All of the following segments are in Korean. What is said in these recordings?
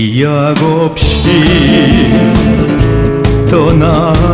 기약 없이 떠나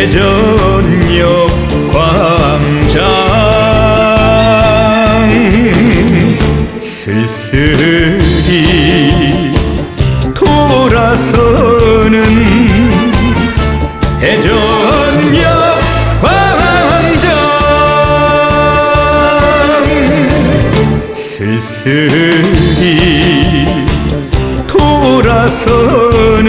대전역 광장. 슬슬이 돌아서는 대전역 광장. 슬슬이 돌아서는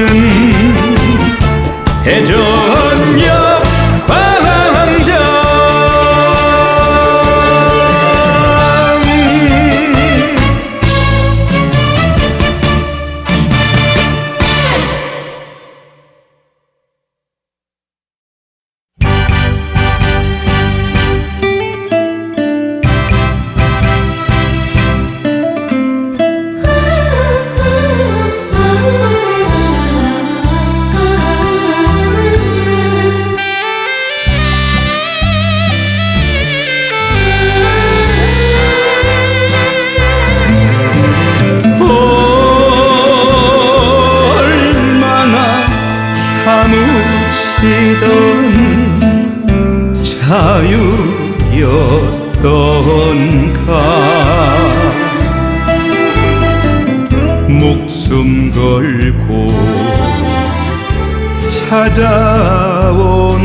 찾아온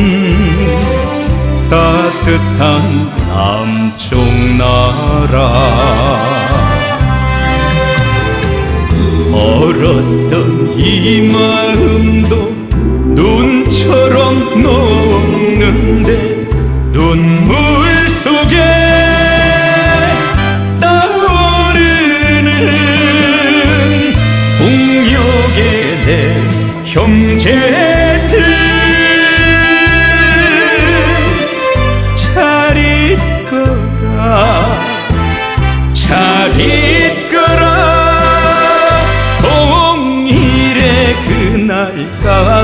따뜻한 남쪽 나라. 얼었던 이 마음도 눈처럼 녹는데 눈물 속에 떠오르는 동력의 내 형제. ないか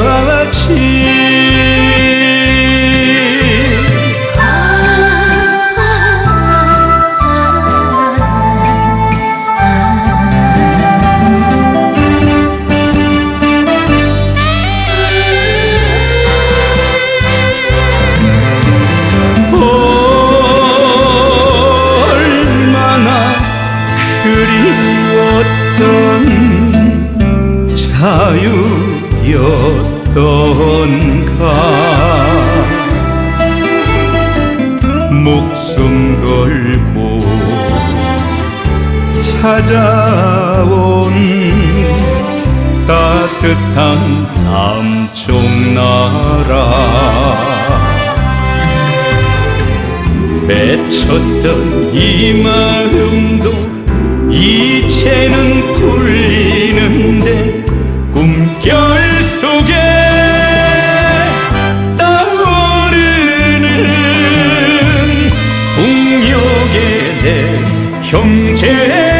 어떤가 목숨 걸고 찾아온 따뜻한 남쪽 나라 맺혔던 이 마음도 이제는 풀리는데 내 형제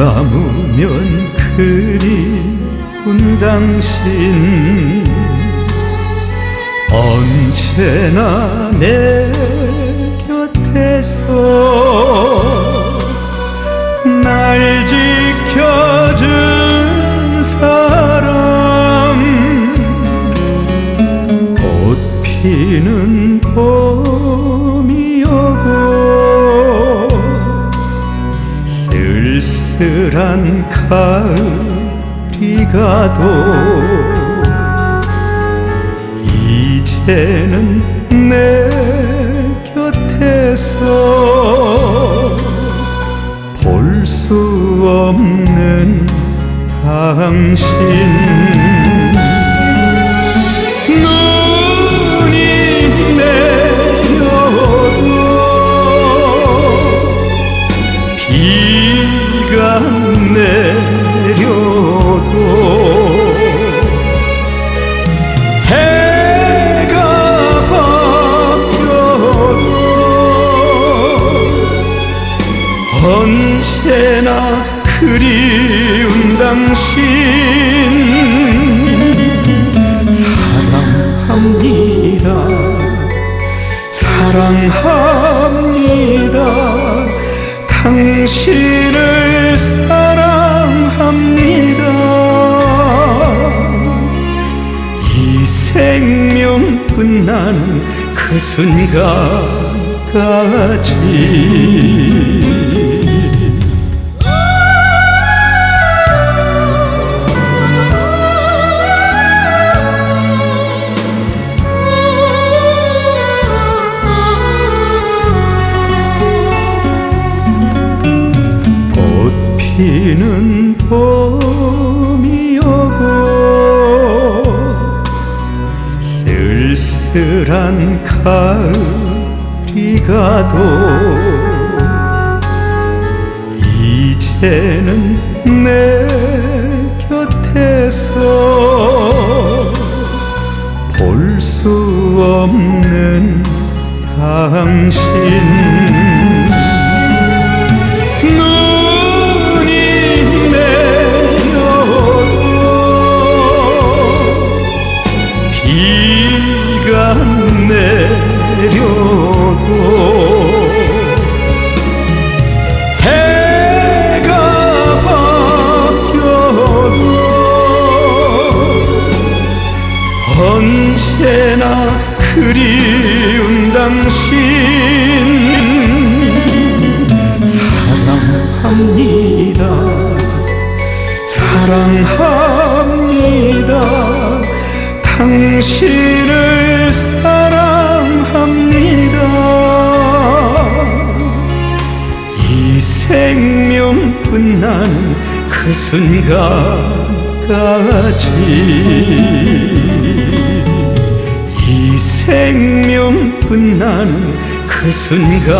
감으면 그리운 당신. 언제나 내 곁에서 날 지켜준 사람. 꽃 피는 쓸쓸한 가을이 가도 이제는 내 곁에서 볼 수 없는 당신. 눈이 내 사랑합니다. 당신을 사랑합니다. 이 생명 끝나는 그 순간까지 쓸쓸한 가을이 가도 이제는 내 곁에서 볼 수 없는 당신 언제나 그리운 당신. 사랑합니다. 사랑합니다. 당신을 사랑합니다. 이 생명 끝나는 그 순간까지. 이 생명 끝나는 그 순간까지